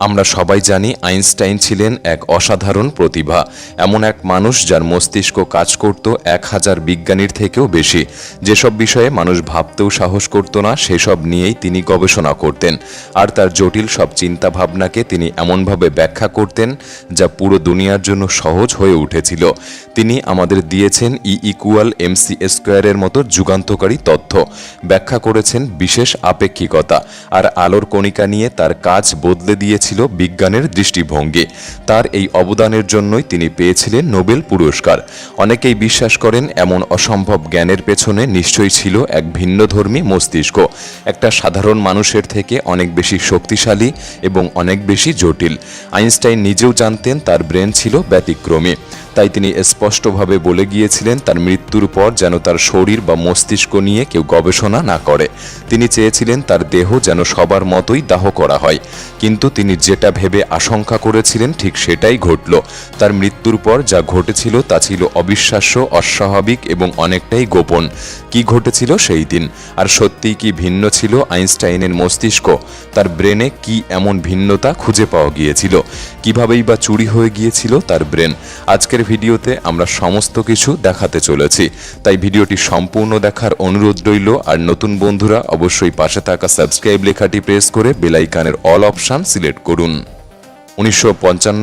আমরা সবাই জানি আইনস্টাইন ছিলেন এক অসাধারণ প্রতিভা। এমন এক মানুষ যার মস্তিষ্ক কাজ করত এক হাজার বিজ্ঞানীর থেকেও বেশি। যেসব বিষয়ে মানুষ ভাবতেও সাহস করত না, সেসব নিয়েই তিনি গবেষণা করতেন। আর তার জটিল সব চিন্তা ভাবনাকে তিনি এমনভাবে ব্যাখ্যা করতেন, যা পুরো দুনিয়ার জন্য সহজ হয়ে উঠেছিল। তিনি আমাদের দিয়েছেন ই ইকুয়াল এমসি স্কোয়ারের মতো যুগান্তকারী তথ্য। ব্যাখ্যা করেছেন বিশেষ আপেক্ষিকতা। আর আলোর কণিকা নিয়ে তার কাজ বদলে দিয়েছিল বিজ্ঞানের দৃষ্টিভঙ্গি। তার এই অবদানের জন্যই তিনি পেয়েছিলেন নোবেল পুরস্কার। অনেকেই বিশ্বাস করেন এমন অসম্ভব জ্ঞানের পেছনে নিশ্চয়ই ছিল এক ভিন্নধর্মী মস্তিষ্ক। একটা সাধারণ মানুষের থেকে অনেক বেশি শক্তিশালী এবং অনেক বেশি জটিল। আইনস্টাইন নিজেও জানতেন তার ব্রেন ছিল ব্যতিক্রমী। তাই তিনি স্পষ্টভাবে বলে গিয়েছিলেন তার মৃত্যুর পর যেন তার শরীর বা মস্তিষ্ক নিয়ে কেউ গবেষণা না করে। তিনি চেয়েছিলেন তার দেহ যেন সবার মতোই দাহ করা হয়। কিন্তু তিনি যেটা ভেবে আশঙ্কা করেছিলেন ঠিক সেটাই ঘটল। তার মৃত্যুর পর যা ঘটেছিল তা ছিল অবিশ্বাস্য, অস্বাভাবিক এবং অনেকটাই গোপন। কি ঘটেছিল সেই দিন? আর সত্যিই কি ভিন্ন ছিল আইনস্টাইনের মস্তিষ্ক? তার ব্রেনে কি এমন ভিন্নতা খুঁজে পাওয়া গিয়েছিল? কিভাবেই বা চুরি হয়ে গিয়েছিল তার ব্রেন? আজকের ভিডিওতে আমরা সমস্ত কিছু দেখাতে চলেছি। তাই ভিডিওটি সম্পূর্ণ দেখার অনুরোধ রইল, আর নতুন বন্ধুরা অবশ্যই পাশে থাকা সাবস্ক্রাইব লেখাটি প্রেস করে বেলাইকানের অল অপশান সিলেক্ট করুন। উনিশশো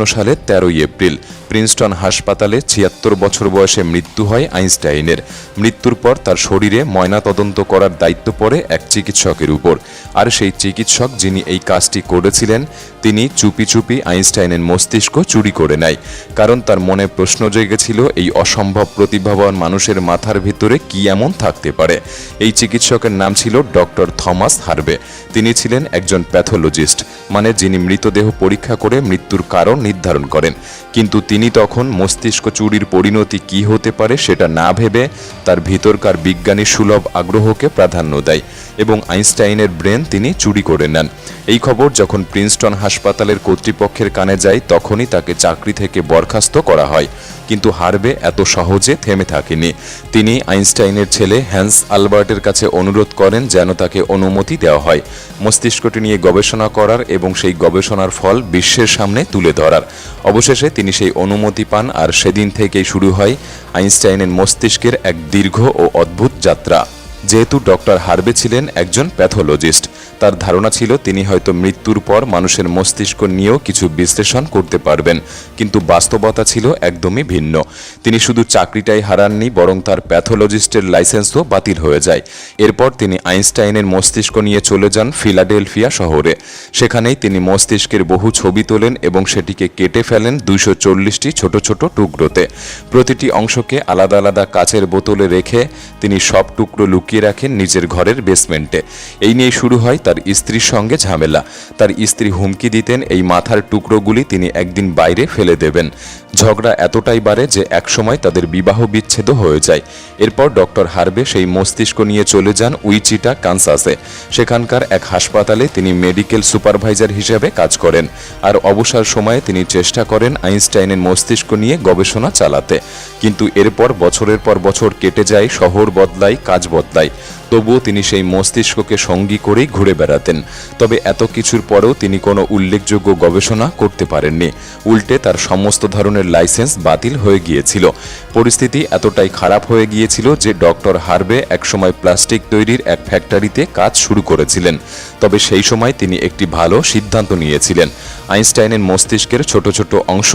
সালে তেরোই এপ্রিল প্রিন্সটন হাসপাতালে ছিয়াত্তর বছর বয়সে মৃত্যু হয় আইনস্টাইনের। মৃত্যুর পর তার শরীরে ময়নাতদন্ত করার দায়িত্ব পড়ে এক চিকিৎসকের উপর। আর সেই চিকিৎসক যিনি এই কাজটি করেছিলেন, তিনি চুপি চুপি আইনস্টাইনের মস্তিষ্ক চুরি করে নেয়। কারণ তার মনে প্রশ্ন জেগেছিল, এই অসম্ভব প্রতিভাবান মানুষের মাথার ভিতরে কি এমন থাকতে পারে? এই চিকিৎসকের নাম ছিল ডক্টর থমাস হারবে। তিনি ছিলেন একজন প্যাথোলজিস্ট মানে যিনি মৃতদেহ পরীক্ষা করে মৃত্যুর কারণ নির্ধারণ করেন। কিন্তু তিনি তখন মস্তিষ্ক চুরির পরিণতি কি হতে পারে সেটা না ভেবে তার ভিতরকার বিজ্ঞানী সুলভ আগ্রহকে প্রাধান্য দেয়। এবং আইনস্টাইনের ব্রেন তিনি চুরি করে নেন। এই খবর যখন প্রিন্সটন হাসপাতালের কর্তৃপক্ষের কানে যায়, তখনই তাকে চাকরি থেকে বরখাস্ত করা হয়। কিন্তু হারবে এত সহজে থেমে থাকেনি। তিনি আইনস্টাইনের ছেলে হ্যান্স আলবার্টের কাছে অনুরোধ করেন যেন তাকে অনুমতি দেওয়া হয়। মস্তিষ্কটি নিয়ে গবেষণা করার এবং সেই গবেষণার ফল বিশ্বের সামনে তুলে ধরার। অবশেষে তিনি সেই অনুমতি পান আর সেদিন থেকেই শুরু হয় আইনস্টাইনের মস্তিষ্কের এক দীর্ঘ ও অদ্ভুত যাত্রা। যেহেতু ডক্টর হার্বে ছিলেন একজন প্যাথোলজিস্ট। তার ধারণা ছিল তিনি হয়তো মৃত্যুর পর মানুষের মস্তিষ্ক নিয়েও কিছু বিশ্লেষণ করতে পারবেন, কিন্তু বাস্তবতা ছিল একদমই ভিন্ন। তিনি শুধু চাকরিটাই হারাননি, বরং তার প্যাথোলজিস্টের লাইসেন্সও বাতিল হয়ে যায়। এরপর তিনি আইনস্টাইনের মস্তিষ্ক নিয়ে চলে যান ফিলাডেলফিয়া শহরে। সেখানেই তিনি মস্তিষ্কের বহু ছবি তোলেন এবং সেটিকে কেটে ফেলেন দুইশো চল্লিশটি ছোট ছোট টুকরোতে। প্রতিটি অংশকে আলাদা আলাদা কাচের বোতলে রেখে তিনি সব টুকরো লুকিয়ে রাখেন নিজের ঘরের বেসমেন্টে এই নিয়ে শুরু হয় তার স্ত্রীর সঙ্গে ঝামেলা। তার স্ত্রী হুমকি দিতেন, এই মাথার টুকরোগুলি তিনি একদিন বাইরে ফেলে দেবেন। ঝগড়া এতটাই বাড়ে যে একসময় তাদের বিবাহ বিচ্ছেদ হয়ে যায়। এরপর ডক্টর হার্বে সেই মস্তিষ্ক নিয়ে চলে যান উইচিটা, কানসাসে। সেখানকার এক হাসপাতালে তিনি মেডিকেল সুপারভাইজার হিসেবে কাজ করেন। আর অবসর সময়ে তিনি চেষ্টা করেন আইনস্টাইনের মস্তিষ্ক নিয়ে গবেষণা চালাতে। কিন্তু এরপর বছরের পর বছর কেটে যায়, শহর বদলায়, কাজ বদলায়। Right. তবুও তিনি সেই মস্তিষ্ককে সঙ্গী করেই ঘুরে বেড়াতেন। তবে এত কিছুর পরেও তিনি কোনো উল্লেখযোগ্য গবেষণা করতে পারেননি। উল্টে তার সমস্ত ধরনের লাইসেন্স বাতিল হয়ে গিয়েছিল। পরিস্থিতি এতটাই খারাপ হয়ে গিয়েছিল যে ডক্টর হার্বে একসময় প্লাস্টিক তৈরির এক ফ্যাক্টরিতে কাজ শুরু করেছিলেন। তবে সেই সময় তিনি একটি ভালো সিদ্ধান্ত নিয়েছিলেন। আইনস্টাইনের মস্তিষ্কের ছোট ছোট অংশ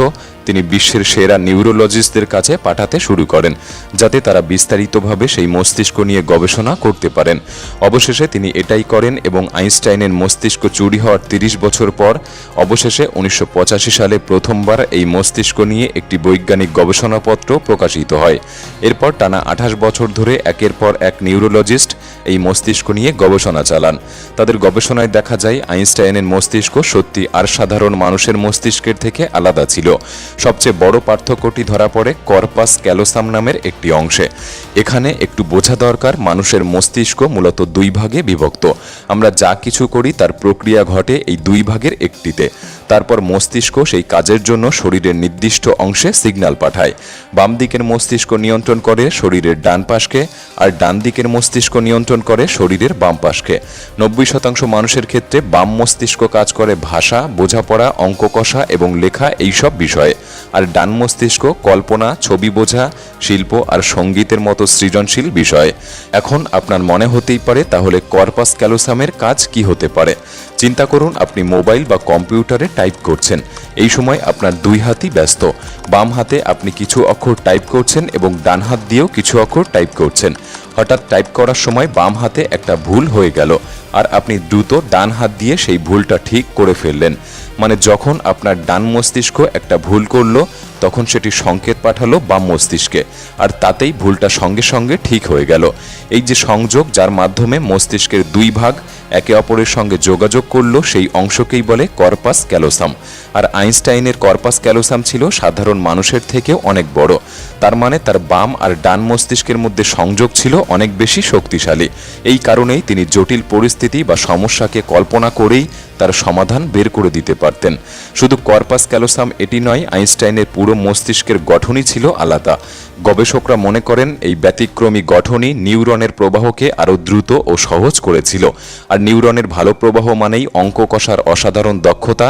তিনি বিশ্বের সেরা নিউরোলজিস্টদের কাছে পাঠাতে শুরু করেন, যাতে তারা বিস্তারিতভাবে সেই মস্তিষ্ক নিয়ে গবেষণা করতে পারেন। অবশেষে তিনি এটাই করেন এবং আইনস্টাইনের মস্তিষ্ক চুরি হওয়ার তিরিশ বছর পর, অবশেষে উনিশশো পঁচাশি সালে প্রথমবার এই মস্তিষ্ক নিয়ে একটি বৈজ্ঞানিক গবেষণাপত্র প্রকাশিত হয়। এরপর টানা আঠাশ বছর ধরে একের পর এক নিউরোলজিস্ট এই মস্তিষ্ক নিয়ে গবেষণা চালান। তাদের গবেষণায় দেখা যায়, আইনস্টাইনের মস্তিষ্ক সত্যি আর সাধারণ মানুষের মস্তিষ্কের থেকে আলাদা ছিল। সবচেয়ে বড় পার্থক্যটি ধরা পড়ে কর্পাস ক্যালোসাম নামের একটি অংশে। এখানে একটু বোঝা দরকার, মানুষের মস্তিষ্ক মূলত দুই ভাগে বিভক্ত। আমরা যা কিছু করি তার প্রক্রিয়া ঘটে এই দুই ভাগের একটিতে। তারপর মস্তিষ্ক সেই কাজের জন্য শরীরের নির্দিষ্ট অংশে সিগন্যাল পাঠায়। বাম দিকের মস্তিষ্ক নিয়ন্ত্রণ করে শরীরের ডান পাশকে আর ডান দিকের মস্তিষ্ক নিয়ন্ত্রণ করে শরীরের বাম পাশকে। নব্বই শতাংশ মানুষের ক্ষেত্রে বাম মস্তিষ্ক কাজ করে ভাষা, বোঝাপড়া অঙ্ক কষা এবং লেখা এইসব বিষয়ে। আর ডান মস্তিষ্ক, কল্পনা, ছবি বোঝা, শিল্প আর সঙ্গীতের মতো সৃজনশীল বিষয়। এখন আপনার মনে হতেই পারে তাহলে কর্পাস ক্যালোসামের কাজ কি হতে পারে। চিন্তা করুন, আপনি মোবাইল বা কম্পিউটারে টাইপ করছেন। এই সময় আপনার দুই হাতই ব্যস্ত। বাম হাতে আপনি কিছু অক্ষর টাইপ করছেন এবং ডান হাত দিয়েও কিছু অক্ষর টাইপ করছেন। হঠাৎ টাইপ করার সময় বাম হাতে একটা ভুল হয়ে গেল। আর আপনি দ্রুত ডান হাত দিয়ে সেই ভুলটা ঠিক করে ফেললেন। মানে যখন আপনার ডান মস্তিষ্ক একটা ভুল করল, তখন সেটি সংকেত পাঠালো বাম মস্তিষ্কে, আর তাতেই ভুলটা সঙ্গে সঙ্গে ঠিক হয়ে গেল। এই যে সংযোগ যার মাধ্যমে মস্তিষ্কের দুই ভাগ একে অপরের সঙ্গে যোগাযোগ করল, সেই অংশকেই বলে কর্পাস ক্যালোসাম। আর আইনস্টাইনের কর্পাস ক্যালোসাম ছিল সাধারণ মানুষের থেকেও অনেক বড়। তার মানে তার বাম আর ডান মস্তিষ্কের মধ্যে সংযোগ ছিল অনেক বেশি শক্তিশালী। এই কারণেই তিনি জটিল পরিস্থিতি বা সমস্যাকে কল্পনা করেই তার সমাধান বের করে দিতে পারতেন। শুধু কর্পাস ক্যালোসাম এটি নয়, আইনস্টাইনের পুরো মস্তিষ্কের গঠনই ছিল আলাদা। গবেষকরা মনে করেন এই ব্যতিক্রমী গঠনই নিউরনের প্রবাহকে আরও দ্রুত ও সহজ করেছিল। আর নিউরনের ভালো প্রবাহ মানেই অঙ্ক কষার অসাধারণ দক্ষতা,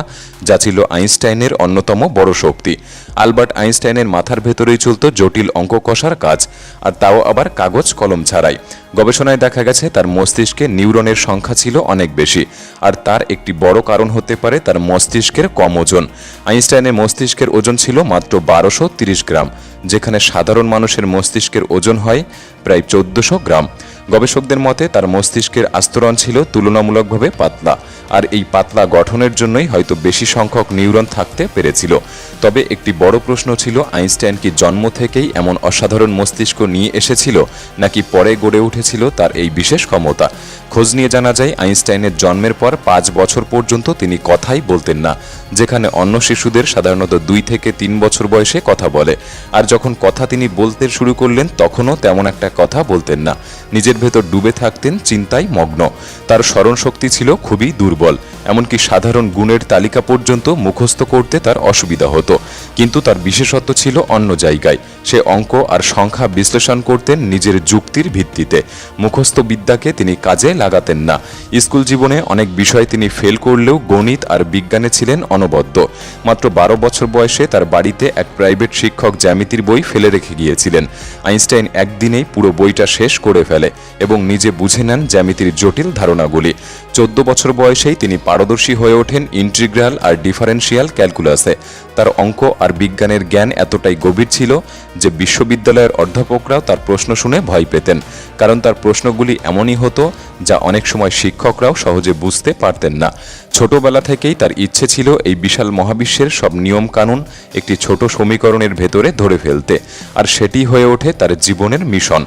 যা ছিল আইনস্টাইনের অন্যতম বড় শক্তি। আলবার্ট আইনস্টাইনের মাথার ভেতরেই চলত জটিল অঙ্ক কষার কাজ, আর তাও আবার কাগজ কলম ছাড়াই। গবেষণায় দেখা গেছে তার মস্তিষ্কে নিউরনের সংখ্যা ছিল অনেক বেশি, আর তার একটি বড় কারণ হতে পারে তার মস্তিষ্কের কম ওজন। আইনস্টাইনের মস্তিষ্কের ওজন ছিল মাত্র বারোশো গ্রাম। যেখানে সাধারণ মানুষের মস্তিষ্কের ওজন হয় প্রায় চোদ্দশো গ্রাম। গবেষকদের মতে, তার মস্তিষ্কের আস্তরণ ছিল তুলনামূলকভাবে পাতলা, আর এই পাতলা গঠনের জন্যই হয়তো বেশি সংখ্যক নিউরন থাকতে পেরেছিল। তবে একটি বড় প্রশ্ন ছিল, আইনস্টাইন কি জন্ম থেকেই এমন অসাধারণ মস্তিষ্ক নিয়ে এসেছিল, নাকি পরে গড়ে উঠেছিল তার এই বিশেষ ক্ষমতা? খোঁজ নিয়ে জানা যায়, আইনস্টাইনের জন্মের পর পাঁচ বছর পর্যন্ত তিনি কথাই বলতেন না, যেখানে অন্য শিশুদের সাধারণত দুই থেকে তিন বছর বয়সে কথা বলে, আর যখন কথা তিনি বলতে শুরু করলেন, তখনও তেমন একটা কথা বলতেন না। নিজের ভেতর ডুবে থাকতেন চিন্তায় মগ্ন। তার স্মরণশক্তি ছিল খুবই দুর্বল, এমনকি সাধারণ গুণের তালিকা পর্যন্ত মুখস্থ করতে তার অসুবিধা হতো। কিন্তু তার বিশেষত্ব ছিল অন্য জায়গায়। সে অঙ্ক আর সংখ্যা বিশ্লেষণ করতেন নিজের যুক্তির ভিত্তিতে। মুখস্থ বিদ্যাকে তিনি কাজে লাগাতেন না। স্কুল জীবনে অনেক বিষয় তিনি ফেল করলেও গণিত আর বিজ্ঞানে ছিলেন অনবদ্য। মাত্র বারো বছর বয়সে তার বাড়িতে এক প্রাইভেট শিক্ষক জ্যামিতির বই ফেলে রেখে গিয়েছিলেন। আইনস্টাইন একদিনেই পুরো বইটা শেষ করে ফেলে। এবং নিজে বুঝে নেন জ্যামিতির জটিল ধারণাগুলি। চোদ্দ বছর বয়সেই তিনি পারদর্শী হয়ে ওঠেন ইন্টিগ্রাল আর ডিফারেন্সিয়াল ক্যালকুলাসে। তার অঙ্ক আর বিজ্ঞানের জ্ঞান এতটাই গভীর ছিল যে বিশ্ববিদ্যালয়ের অধ্যাপকরাও তার প্রশ্ন শুনে ভয় পেতেন, কারণ তার প্রশ্নগুলি এমনই হতো যা অনেক সময় শিক্ষকরাও সহজে বুঝতে পারতেন না। ছোটবেলা থেকেই তার ইচ্ছে ছিল এই বিশাল মহাবিশ্বের সব নিয়ম কানুন একটি ছোট সমীকরণের ভেতরে ধরে ফেলতে, আর সেটি হয়ে ওঠে তার জীবনের মিশন।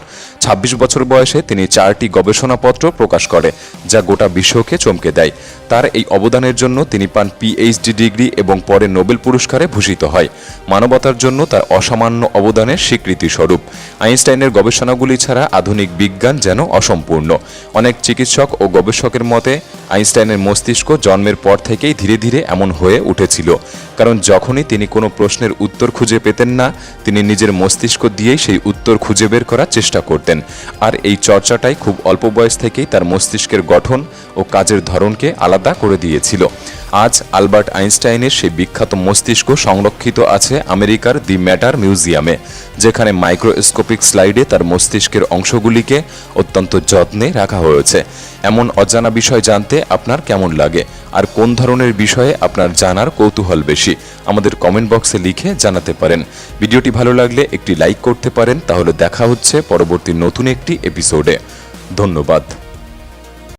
২৬ বছর বয়সে তিনি চারটি গবেষণাপত্র প্রকাশ করে, যা গোটা বিশ্বকে চমকে দেয়। তার এই অবদানের জন্য তিনি পান পিএইচডি ডিগ্রি এবং পরে নোবেল পুরস্কারে ভূষিত হয়। মানবতার জন্য তার অসামান্য অবদানের স্বীকৃতি স্বরূপ আইনস্টাইনের গবেষণাগুলি ছাড়া আধুনিক বিজ্ঞান যেন অসম্পূর্ণ। অনেক চিকিৎসক ও গবেষকের মতে আইনস্টাইনের মস্তিষ্ক জন্মের পর থেকেই ধীরে ধীরে এমন হয়ে উঠেছিল। কারণ যখনই তিনি কোনো প্রশ্নের উত্তর খুঁজে পেতেন না, তিনি নিজের মস্তিষ্ক দিয়েই সেই উত্তর খুঁজে বের করার চেষ্টা করতেন। আর এই চর্চাটাই খুব অল্প বয়স থেকেই তার মস্তিষ্কের গঠন কাজের ধরনকে আলাদা করে দিয়েছিল। আজ আলবার্ট আইনস্টাইনের সেই বিখ্যাত মস্তিষ্ক সংরক্ষিত আছে আমেরিকার দি ম্যাটার মিউজিয়ামে, যেখানে মাইক্রোস্কোপিক স্লাইডে তার মস্তিষ্কের অংশগুলিকে অত্যন্ত যত্নে রাখা হয়েছে। এমন অজানা বিষয় জানতে আপনার কেমন লাগে? আর কোন ধরনের বিষয়ে আপনার জানার কৌতূহল বেশি? আমাদের কমেন্ট বক্সে লিখে জানাতে পারেন। ভিডিওটি ভালো লাগলে একটি লাইক করতে পারেন, তাহলে দেখা হচ্ছে পরবর্তী নতুন একটি এপিসোডে। ধন্যবাদ।